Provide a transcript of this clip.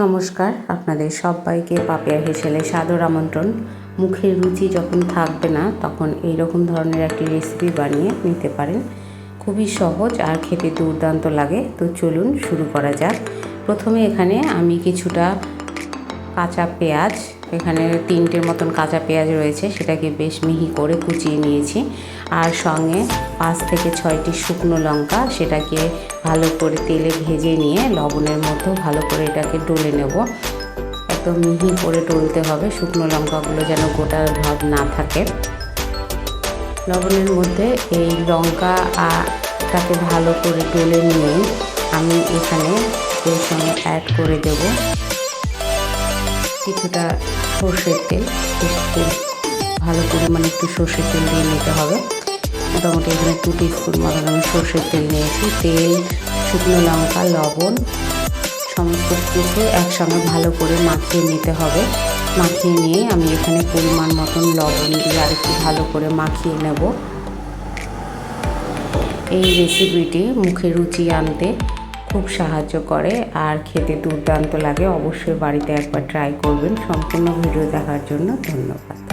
নমস্কার, আপনাদের সবাইকে পাপিয়া হেসেলে সাদর আমন্ত্রণ। মুখের রুচি যখন থাকবে না, তখন এই রকম ধরনের একটি রেসিপি বানিয়ে নিতে পারেন। খুবই সহজ আর খেতে দুর্দান্ত লাগে। তো চলুন শুরু করা যাক। প্রথমে এখানে আমি কিছুটা কাঁচা পেঁয়াজ এখানে তিনটের মতন কাঁচা পেঁয়াজ রয়েছে, সেটাকে বেশ মিহি করে কুচিয়ে নিয়েছি। আর সঙ্গে পাঁচ থেকে ছয়টি শুকনো লঙ্কা, সেটাকে ভালো করে তেলে ভেজে নিয়ে লবণের মধ্যেও ভালো করে এটাকে ডলে নেব। একদম মিহি করে ডলতে হবে, শুকনো লঙ্কাগুলো যেন গোটা ভাব না থাকে। লবণের মধ্যে এই লঙ্কা টাকে ভালো করে ডলে নিয়ে আমি এখানে এর সঙ্গে অ্যাড করে দেবো। কিছুটা সর্ষের তেল তেল ভালো পরিমাণে একটু সর্ষের তেল দিয়ে নিতে হবে। মোটামুটি এখানে টু টিস্পুন মতন আমি সর্ষের তেল নিয়েছি। তেল, শুকনো লঙ্কা, লবণ, সমস্ত কিছু একসঙ্গে ভালো করে মাখিয়ে নিতে হবে। মাখিয়ে নিয়ে আমি এখানে পরিমাণ মতন লবণ দিয়ে আর একটু ভালো করে মাখিয়ে নেব। এই রেসিপিটি মুখে রুচি আনতে খুব সাহায্য করে আর খেতে দুর্দান্ত লাগে। অবশ্যই বাড়িতে একবার ট্রাই করবেন। সম্পূর্ণ ভিডিও দেখার জন্য ধন্যবাদ।